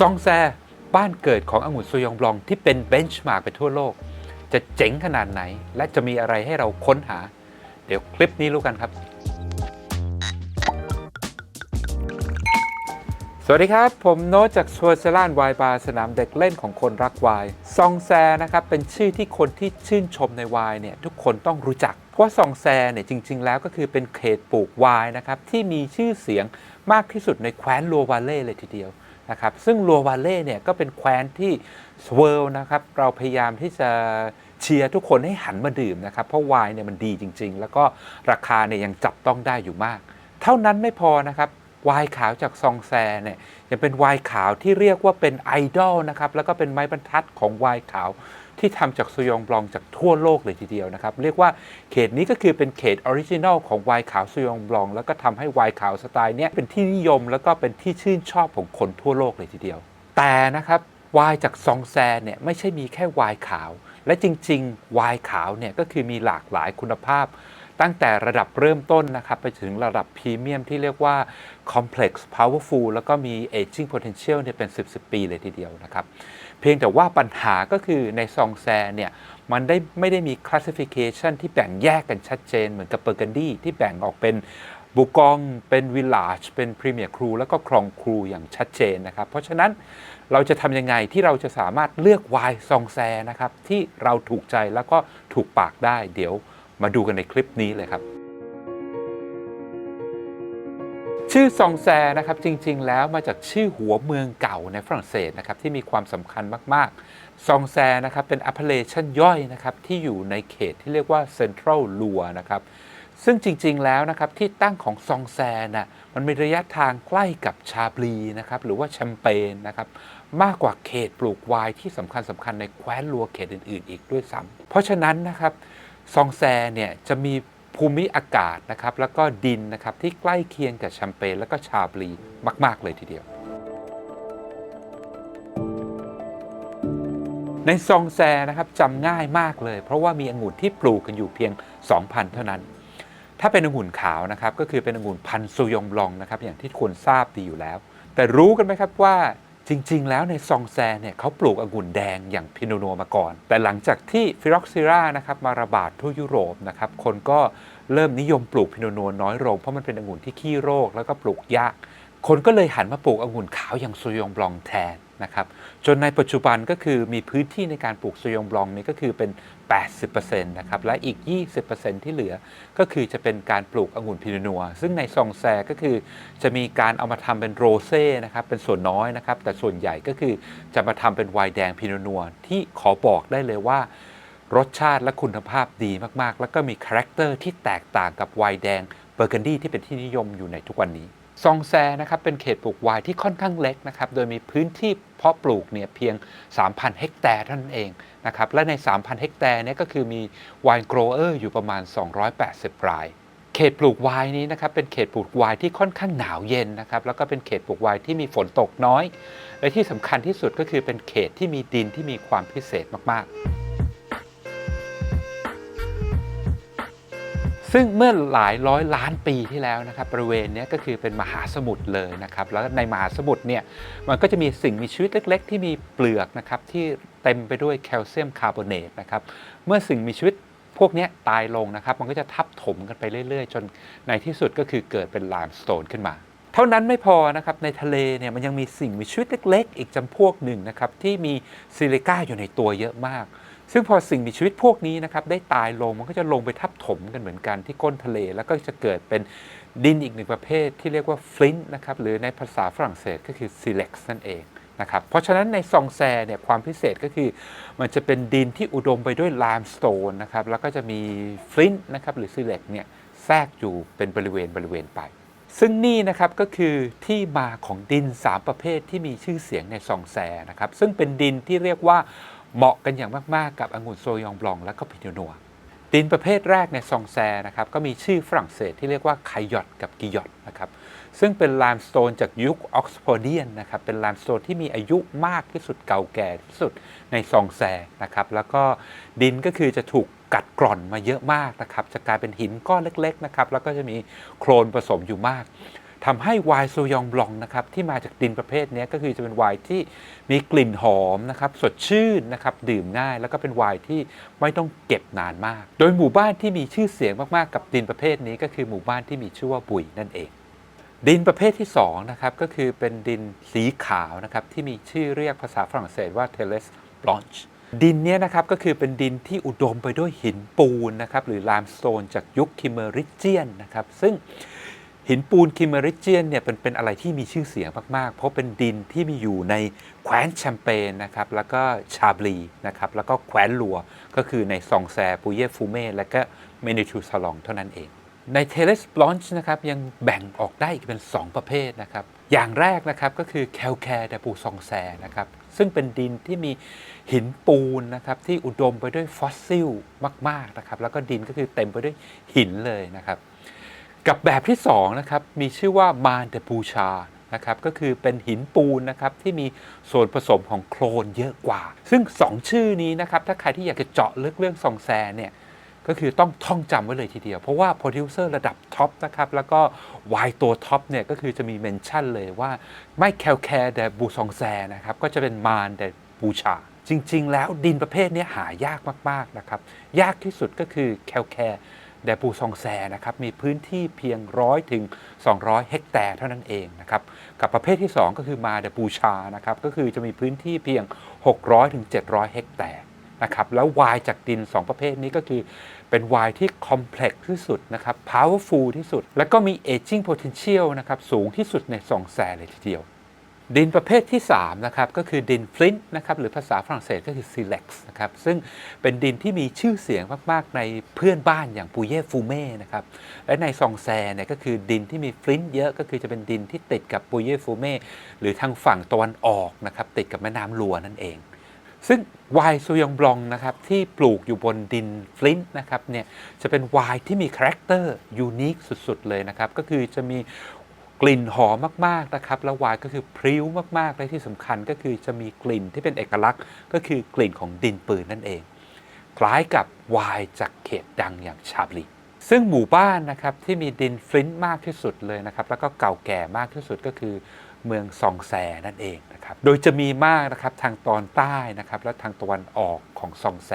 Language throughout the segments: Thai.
ซองแซบ้านเกิดขององุ่นซูยองบลองที่เป็นเบนช์มาร์กไปทั่วโลก จะเจ๋งขนาดไหน และจะมีอะไรให้เราค้นหา เดี๋ยวคลิปนี้รู้กันครับ สวัสดีครับ ผมโน้ตจากสว t เซอร์แลนไวน์บาร์สนามเด็กเล่นของคนรักไวน์ซองแซนะครับเป็นชื่อที่คนที่ชื่นชมในไวน์เนี่ยทุกคนต้องรู้จักเพราะซองแซเนี่ยจริง ๆ แล้วก็คือเป็นเขตปลูกไวน์นะครับที่มีชื่อเสียงมากที่สุดในแคว้นลัววาเล่เลยทีเดียว นะครับซึ่งลัววาเล่เนี่ยก็เป็นแคว้นที่สเวิลนะครับเราพยายามที่จะเชียร์ทุกคนให้หันมาดื่มนะครับเพราะไวน์เนี่ยมันดีจริง ๆ แล้วก็ราคาเนี่ยยังจับต้องได้อยู่มาก เท่านั้นไม่พอนะครับ วายขาวจากซองแซเนี่ยยังเป็นวายขาวที่เรียกว่าเป็นไอดอลนะครับแล้วก็เป็นไม้บรรทัดของวายขาวที่ทำจากซยองบลองจากทั่วโลกเลยทีเดียวนะครับ เรียกว่าเขตนี้ก็คือเป็นเขตออริจินัลของวายขาวซยองบลอง แล้วก็ทำให้วายขาวสไตล์นี้เป็นที่นิยม แล้วก็เป็นที่ชื่นชอบของคนทั่วโลกเลยทีเดียว แต่นะครับวายจากซองแซเนี่ยไม่ใช่มีแค่วายขาว และจริงๆวายขาวเนี่ยก็คือมีหลากหลายคุณภาพ ตั้งแต่ระดับเริ่มต้นนะครับไปถึงระดับพรีเมียมที่เรียกว่า complex powerful แล้วก็มี aging potential เนี่ยเป็น 10 10 ปีเลยทีเดียวนะครับ เพียงแต่ว่าปัญหาก็คือในซองแซเนี่ยมันได้ไม่ได้มี classification ที่แบ่งแยกกันชัดเจนเหมือนกับเบอร์กันดีที่แบ่งออกเป็นบุกองเป็นวิลลาจเป็นพรีเมียร์ครูแล้วก็ครองครูอย่างชัดเจนนะครับ เพราะฉะนั้นเราจะทำยังไงที่เราจะสามารถเลือกวน์ซองแซนะครับ ที่เราถูกใจแล้วก็ถูกปากได้เดี๋ยว มาดูกันในคลิปนี้เลยครับ ชื่อซองแซนะครับจริงๆ แล้วมาจากชื่อหัวเมืองเก่าในฝรั่งเศสนะครับที่มีความสำคัญมากๆ ซองแซนะครับเป็น appellation ย่อยนะครับที่อยู่ในเขตที่เรียกว่า Central l u นะครับซึ่งจริงๆ แล้วนะครับที่ตั้งของซองแซน่ะมันมีระยะทางใกล้กับชาบลีนะครับหรือว่าแชมเปญนะครับมากกว่าเขตปลูกไวน์ที่สำคัญสำคัญในแคว้นลัวเขตอื่น ๆ อีกด้วยซ้ำเพราะฉะนั้นนะครับ ซองแซเนี่ยจะมีภูมิอากาศนะครับแล้วก็ดินนะครับที่ใกล้เคียงกับแชมเปญแล้วก็ชาบลีมาก ๆ เลยทีเดียว ในซองแซนะครับจำง่ายมากเลย เพราะว่ามีองุ่นที่ปลูกกันอยู่เพียง 2,000 เท่านั้น ถ้าเป็นองุ่นขาวนะครับก็คือเป็นองุ่นพันธุ์ซูยองบลองนะครับอย่างที่ควรทราบดีอยู่แล้ว แต่รู้กันไหมครับว่า จริง ๆ แล้วในซองแซเนี่ยเขาปลูกองุ่นแดงอย่างพิโนโนมาก่อน แต่หลังจากที่ฟิร็อกซิรานะครับมาระบาดทั่วยุโรปนะครับคนก็เริ่มนิยมปลูกพิโนโนน้อยลงเพราะมันเป็นองุ่นที่ขี้โรคแล้วก็ปลูกยาก คนก็เลยหันมาปลูกองุ่นขาวอย่างซูยองบลองแทน นะครับจนในปัจจุบันก็คือมีพื้นที่ในการปลูกซูยองบลองนี่ก็คือเป็น 80%นะครับและอีก 20%ที่เหลือก็คือจะเป็นการปลูกองุ่นพิโนนัว ซึ่งในซองแซก็คือจะมีการเอามาทำเป็นโรเซ่นะครับเป็นส่วนน้อยนะครับแต่ส่วนใหญ่ก็คือจะมาทำเป็นไวน์แดงพิโนนัว ที่ขอบอกได้เลยว่ารสชาติและคุณภาพดีมากๆ แล้วก็มีคาแรคเตอร์ที่แตกต่างกับไวน์แดงเบอร์กันดี้ที่เป็นที่นิยมอยู่ในทุกวันนี้ ซองแซนะครับเป็นเขตปลูกไวน์ที่ค่อนข้างเล็กนะครับโดยมีพื้นที่เพาะปลูกเนี่ยเพียง 3,000 เฮกแตร์เท่านั้นเองนะครับและใน 3,000 เฮกแตร์เนี่ยก็คือมีไวน์โกรเออร์อยู่ประมาณ 280 ราย เขตปลูกไวน์นี้นะครับเป็นเขตปลูกไวน์ที่ค่อนข้างหนาวเย็นนะครับแล้วก็เป็นเขตปลูกไวน์ที่มีฝนตกน้อย และที่สำคัญที่สุดก็คือเป็นเขตที่มีดินที่มีความพิเศษมากๆ ซึ่งเมื่อหลายร้อยล้านปีที่แล้วนะครับบริเวณนี้ก็คือเป็นมหาสมุทรเลยนะครับแล้วในมหาสมุทรเนี่ยมันก็จะมีสิ่งมีชีวิตเล็ก ๆ ที่มีเปลือกนะครับที่เต็มไปด้วยแคลเซียมคาร์บอเนตนะครับเมื่อสิ่งมีชีวิตพวกนี้ตายลงนะครับ มันก็จะทับถมกันไปเรื่อย ๆ จนในที่สุดก็คือเกิดเป็นไลม์สโตนขึ้นมา เท่านั้นไม่พอนะครับในทะเลเนี่ยมันยังมีสิ่งมีชีวิตเล็ก ๆ อีกจำพวกหนึ่งนะครับที่มีซิลิก้าอยู่ในตัวเยอะมาก ซึ่งพอสิ่งมีชีวิตพวกนี้นะครับได้ตายลงมันก็จะลงไปทับถมกันเหมือนกันที่ก้นทะเล แล้วก็จะเกิดเป็นดินอีกหนึ่งประเภทที่เรียกว่าฟลินต์นะครับหรือในภาษาฝรั่งเศสก็คือซิเล็กซ์นั่นเองนะครับเพราะฉะนั้นในซองแซเนี่ยความพิเศษก็คือมันจะเป็นดินที่อุดมไปด้วยไลม์สโตนนะครับแล้วก็จะมีฟลินต์นะครับหรือซิเล็กเนี่ยแทรกอยู่เป็นบริเวณบริเวณไป ซึ่งนี่นะครับก็คือที่มาของดิน 3 ประเภทที่มีชื่อเสียงในซองแซนะครับซึ่งเป็นดินที่เรียกว่า เหมาะกันอย่างมาก ๆ กับองุ่นโซยองบลองและก็พิโนนัวดินประเภทแรกในซองแซนะครับก็มีชื่อฝรั่งเศสที่เรียกว่าไคยอตกับกิยอตนะครับซึ่งเป็นไลม์สโตนจากยุคออกซฟอร์เดียนนะครับเป็นไลม์สโตนที่มีอายุมากที่สุดเก่าแก่ที่สุดในซองแซนะครับแล้วก็ดินก็คือจะถูกกัดกร่อนมาเยอะมากนะครับจะกลายเป็นหินก้อนเล็กๆนะครับแล้วก็จะมีโคลนผสมอยู่มาก ทำให้ไวน์ซูยองบลองนะครับที่มาจากดินประเภทนี้ก็คือจะเป็นไวน์ที่มีกลิ่นหอมนะครับสดชื่นนะครับดื่มง่าย แล้วก็เป็นไวน์ที่ไม่ต้องเก็บนานมาก โดยหมู่บ้านที่มีชื่อเสียงมากๆกับดินประเภทนี้ก็คือหมู่บ้านที่มีชื่อว่าบุยนั่นเอง ดินประเภทที่2นะครับก็คือเป็นดินสีขาวนะครับที่มีชื่อเรียกภาษาฝรั่งเศสว่า t e l e s blanche ดินเนี้ยนะครับก็คือเป็นดินที่อุดมไปด้วยหินปูนนะครับหรือลามโตนจากยุคคิเมริเจียนนะครับซึ่ง หินปูนคิเมริเจียนเนี่ยเป็นเป็นอะไรที่มีชื่อเสียงมาก ๆ เพราะเป็นดินที่มีอยู่ในแคว้นแชมเปญนะครับแล้วก็ชาบลีนะครับแล้วก็แคว้นลัวก็คือในซองแซปูเย่ฟูเม่และก็เมนิทูซาลองเท่านั้นเอง ในเทเลสบลอนช์นะครับยังแบ่งออกได้อีกเป็น 2 ประเภทนะครับอย่างแรกนะครับก็คือแคลแคร์ดปูซองแซนะครับซึ่งเป็นดินที่มีหินปูนนะครับที่อุดมไปด้วยฟอสซิลมากๆนะครับแล้วก็ดินก็คือเต็มไปด้วยหินเลยนะครับ กับแบบที่2นะครับมีชื่อว่ามานเดปูชานะครับก็คือเป็นหินปูนนะครับที่มีส่วนผสมของโคลนเยอะกว่า ซึ่ง 2 ชื่อนี้นะครับถ้าใครที่อยากจะเจาะลึกเรื่องซองแซเนี่ยก็คือต้องท่องจำไว้เลยทีเดียว เพราะว่าโปรดิวเซอร์ระดับท็อปนะครับแล้วก็วายตัวท็อปเนี่ยก็คือจะมีเมนชั่นเลยว่าไม่แคลแคร์แต่บูซองแซนะครับก็จะเป็นมารแต่บูชา จริง ๆ แล้วดินประเภทนี้หายากมากๆนะครับยากที่สุดก็คือแคลแคร์ แดปูซองแซนะครับมีพื้นที่เพียงร้อยถึง 200 เฮกแตร์เท่านั้นเองนะครับกับประเภทที่ 2 ก็คือมาเดปูชานะครับก็คือจะมีพื้นที่เพียง 600ถึง700 เฮกแตร์นะครับแล้ววายจากดิน 2 ประเภทนี้ก็คือเป็นวายที่คอมเพล็กซ์ที่สุดนะครับ powerful ที่สุด แล้วก็มี aging potential นะครับสูงที่สุดในสองแสนเลยทีเดียว ดินประเภทที่3นะครับก็คือดินฟลินต์นะครับหรือภาษาฝรั่งเศสก็คือ silex นะครับซึ่งเป็นดินที่มีชื่อเสียงมาก ๆ ในเพื่อนบ้านอย่างปูเย่ฟูเม่นะครับและในซองแซเนี่ยก็คือดินที่มีฟลินต์เยอะก็คือจะเป็นดินที่ติดกับปูเย่ฟูเม่หรือทางฝั่งตะวันออกนะครับติดกับแม่น้ำลัวนั่นเอง ซึ่งไวน์ซูยองบลองนะครับที่ปลูกอยู่บนดินฟลินต์นะครับเนี่ยจะเป็นไวน์ที่มีคาแรคเตอร์ยูนิคสุด ๆ เลยนะครับก็คือจะมี กลิ่นหอมมากๆนะครับแล้วไวน์ก็คือพริ้วมากๆและที่สำคัญก็คือจะมีกลิ่นที่เป็นเอกลักษณ์ ก็คือกลิ่นของดินปืนนั่นเอง คล้ายกับไวน์จากเขตดังอย่างชาบลีซึ่งหมู่บ้านนะครับที่มีดินฟลินต์มากที่สุดเลยนะครับแล้วก็เก่าแก่มากที่สุดก็คือเมืองซองแซนั่นเองนะครับโดยจะมีมากนะครับทางตอนใต้นะครับและทางตะวันออกของซองแซ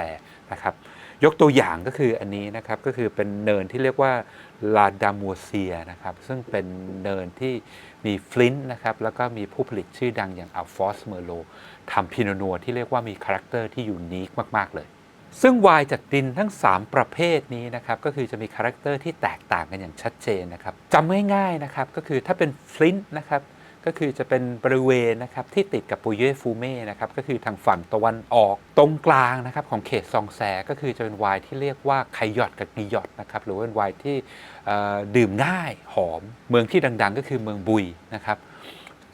นะครับ ยกตัวอย่างก็คืออันนี้นะครับก็คือเป็นเนินที่เรียกว่าลาดามัวเซียนะครับซึ่งเป็นเนินที่มีฟลินต์นะครับแล้วก็มีผู้ผลิตชื่อดังอย่างอัลฟอสเมอร์โลทำพิโนนัวที่เรียกว่ามีคาแรคเตอร์ที่ยูนิคมาก ๆ เลย ซึ่งไวน์จากดินทั้ง 3 ประเภทนี้นะครับก็คือจะมีคาแรคเตอร์ที่แตกต่างกันอย่างชัดเจนนะครับจำง่ายๆนะครับก็คือถ้าเป็นฟลินต์นะครับ ก็คือจะเป็นบริเวณนะครับที่ติดกับปูเย่ฟูเม่นะครับก็คือทางฝั่งตะวันออกตรงกลางนะครับของเขตซองแซก็คือจะเป็นไวน์ที่เรียกว่าไคยอดกับกิยอดนะครับหรือว่าเป็นไวน์ที่ดื่มง่ายหอม เมืองที่ดัง ๆ ก็คือเมืองบุยนะครับ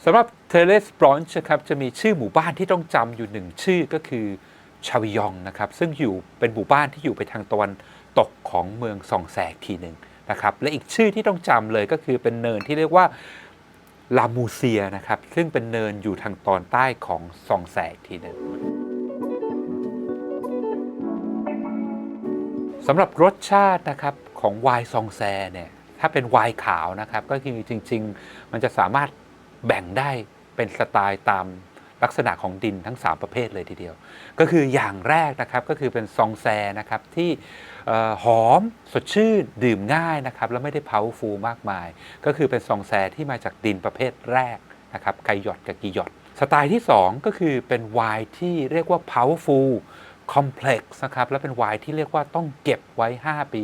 สำหรับเทเลสบรอนช์ครับจะมีชื่อหมู่บ้านที่ต้องจำอยู่หนึ่งชื่อก็คือชาวิยองนะครับซึ่งอยู่เป็นหมู่บ้านที่อยู่ไปทางตะวันตกของเมืองซองแซกทีหนึ่งนะครับและอีกชื่อที่ต้องจำเลยก็คือเป็นเนินที่เรียกว่า ลามูเซียนะครับ ซึ่งเป็นเนินอยู่ทางตอนใต้ของซองแสกทีหนึ่งสำหรับรสชาตินะครับของไวน์ซองแซเนี่ยถ้าเป็นไวน์ขาวนะครับ ก็คือจริง ๆ มันจะสามารถแบ่งได้เป็นสไตล์ตาม ลักษณะของดินทั้ง 3 ประเภทเลยทีเดียว ก็คืออย่างแรกนะครับก็คือเป็นซองแซนะครับที่หอมสดชื่นดื่มง่ายนะครับแล้วไม่ได้เผาฟูมากมาย ก็คือเป็นซองแซที่มาจากดินประเภทแรกนะครับไกหยอดกับกีหยอดสไตล์ที่ 2 ก็คือเป็นไวน์ที่เรียกว่า powerful complex นะครับและเป็นไวน์ที่เรียกว่าต้องเก็บไว้ 5 ปี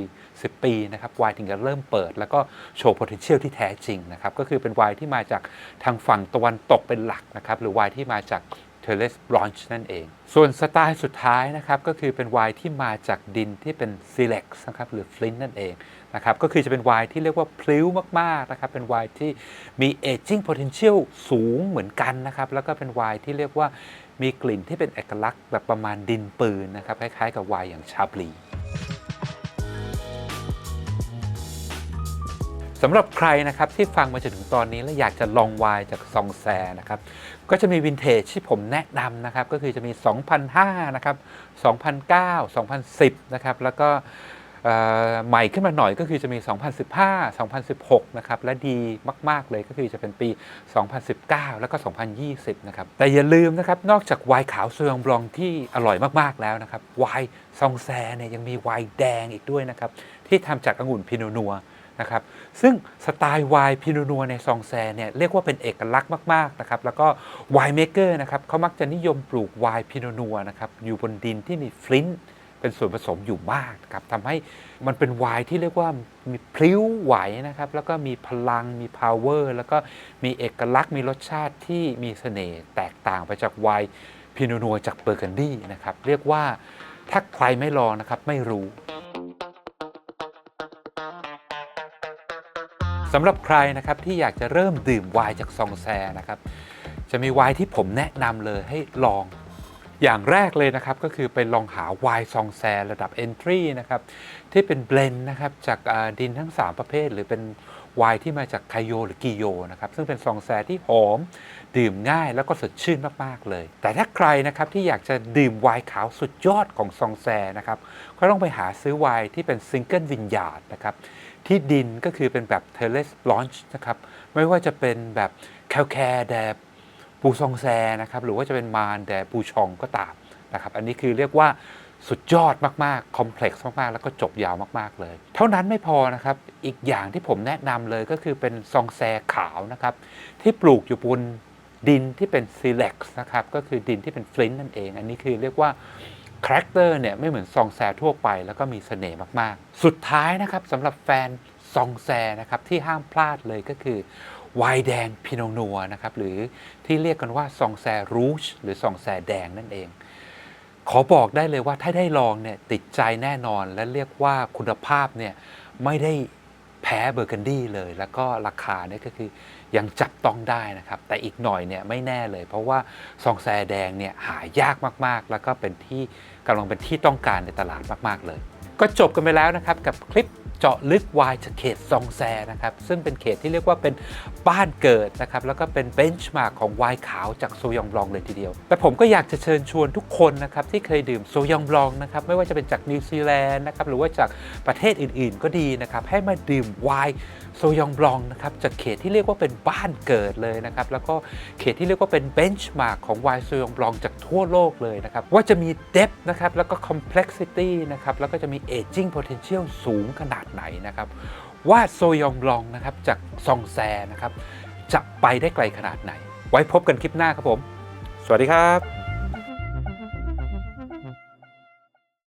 10 ปีนะครับไวน์ถึงจะเริ่มเปิด แล้วก็โชว์ potential ที่แท้จริงนะครับก็คือเป็นไวน์ที่มาจากทางฝั่งตะวันตกเป็นหลักนะครับหรือไวน์ที่มาจากเทเลสบลอนช์นั่นเอง ส่วนสไตล์สุดท้ายนะครับก็คือเป็นไวน์ที่มาจากดินที่เป็นซีเล็กซ์นะครับหรือฟลินต์นั่นเองนะครับก็คือจะเป็นไวน์ที่เรียกว่าพลิ้วมากๆนะครับเป็นไวน์ที่มี aging potential สูงเหมือนกันนะครับแล้วก็เป็นไวน์ที่เรียกว่ามีกลิ่นที่เป็นเอกลักษณ์แบบประมาณดินปืนนะครับคล้ายๆกับไวน์อย่างชาบลี สำหรับใครนะครับที่ฟังมาจนถึงตอนนี้ แล้วอยากจะลองไวน์จากซองแซนะครับก็จะมีวินเทจที่ผมแนะนำนะครับก็คือจะมี 2005นะครับ2009 2010นะครับแล้วก็ใหม่ขึ้นมาหน่อยก็คือจะมี 2015 2016 นะครับ และดีมาก ๆ เลยก็คือจะเป็นปี 2019 แล้วก็ 2020 นะครับ แต่อย่าลืมนะครับ นอกจากไวน์ขาวซวยองบลองที่อร่อยมาก ๆ แล้วนะครับ ไวน์ซองแซเนี่ยยังมีไวน์แดงอีกด้วยนะครับ ที่ทำจากองุ่นพิโนนัว นะครับซึ่งสไตล์ไวน์พิโนนัวในซองแซเนี่ยเรียกว่าเป็นเอกลักษณ์มาก ๆ นะครับ แล้วก็ไวน์เมเกอร์นะครับเขามักจะนิยมปลูกไวน์พิโนนัวนะครับอยู่บนดินที่มีฟลินต์เป็นส่วนผสมอยู่มากครับทำให้มันเป็นไวน์ที่เรียกว่ามีพลิ้วไหวนะครับ แล้วก็มีพลังมี power แล้วก็มีเอกลักษณ์มีรสชาติที่มีเสน่ห์แตกต่างไปจากไวน์พิโนนัวจากเบอร์กันดีนะครับ เรียกว่าถ้าใครไม่ลองนะครับไม่รู้ สำหรับใครนะครับที่อยากจะเริ่มดื่มไวน์จากซองแซนะครับจะมีไวน์ที่ผมแนะนำเลยให้ลองอย่างแรกเลยนะครับก็คือไปลองหาไวน์ซองแซระดับ Entry นะครับที่เป็นเบลนนะครับจากดินทั้ง 3 ประเภท หรือเป็นไวน์ที่มาจากไคโยหรือกิโยนะครับซึ่งเป็นซองแซที่หอม ดื่มง่ายแล้วก็สดชื่นมาก ๆ เลย แต่ถ้าใครนะครับที่อยากจะดื่มไวน์ขาวสุดยอดของซองแซนะครับก็ต้องไปหาซื้อไวน์ที่เป็นซิงเกิลวินยาร์ดนะครับ ที่ดินก็คือเป็นแบบเทเลสลอนช์นะครับ ไม่ว่าจะเป็นแบบแคลแคร์แดปูซองแซนะครับ หรือว่าจะเป็นมารแต่ปูชองก็ตามนะครับ อันนี้คือเรียกว่าสุดยอดมากๆ คอมเพล็กซ์มาก ๆ แล้วก็จบยาวมาก ๆ เลย เท่านั้นไม่พอนะครับ อีกอย่างที่ผมแนะนำเลยก็คือเป็นซองแซขาวนะครับ ที่ปลูกอยู่บนดินที่เป็นซีเล็กซ์นะครับ ก็คือดินที่เป็นฟลินต์นั่นเอง อันนี้คือเรียกว่า คาแรคเตอร์เนี่ยไม่เหมือนซองแซทั่วไป แล้วก็มีเสน่ห์มากๆ สุดท้ายนะครับสำหรับแฟนซองแซนะครับที่ห้ามพลาดเลยก็คือไวน์แดงพิโนนัวนะครับหรือที่เรียกกันว่าซองแซรูชหรือซองแซแดงนั่นเอง ขอบอกได้เลยว่าถ้าได้ลองเนี่ยติดใจแน่นอนและเรียกว่าคุณภาพเนี่ยไม่ได้แพ้เบอร์กันดี้เลย แล้วก็ราคาเนี่ยก็คือ ยังจับต้องได้นะครับ แต่อีกหน่อยเนี่ยไม่แน่เลย เพราะว่าซองแซแดงเนี่ยหายากมากๆ แล้วก็เป็นที่กำลังเป็นที่ต้องการในตลาดมากๆเลย ก็จบกันไปแล้วนะครับกับคลิป เจาะลึกวายจากเขตซองแซนะครับ ซึ่งเป็นเขตที่เรียกว่าเป็นบ้านเกิดนะครับ แล้วก็เป็นเบนช์มาร์กของวายขาวจากโซยองบลองเลยทีเดียว แต่ผมก็อยากจะเชิญชวนทุกคนนะครับที่เคยดื่มโซยองบลองนะครับ ไม่ว่าจะเป็นจากนิวซีแลนด์นะครับ หรือว่าจากประเทศอื่นๆ ก็ดีนะครับ ให้มาดื่มไวน์โซยองบลองนะครับจากเขตที่เรียกว่าเป็นบ้านเกิดเลยนะครับ แล้วก็เขตที่เรียกว่าเป็นเบนช์มาร์กของไวน์โซยองบลองจากทั่วโลกเลยนะครับ ว่าจะมีเด h นะครับ แล้วก็ complexity นะครับ แล้วก็จะมี aging potential สูงขนาดไหนนะครับ ว่าโซยองบลองนะครับจากซองแซนะครับจะไปได้ไกลขนาดไหน ไว้พบกันคลิปหน้าครับผม สวัสดีครับ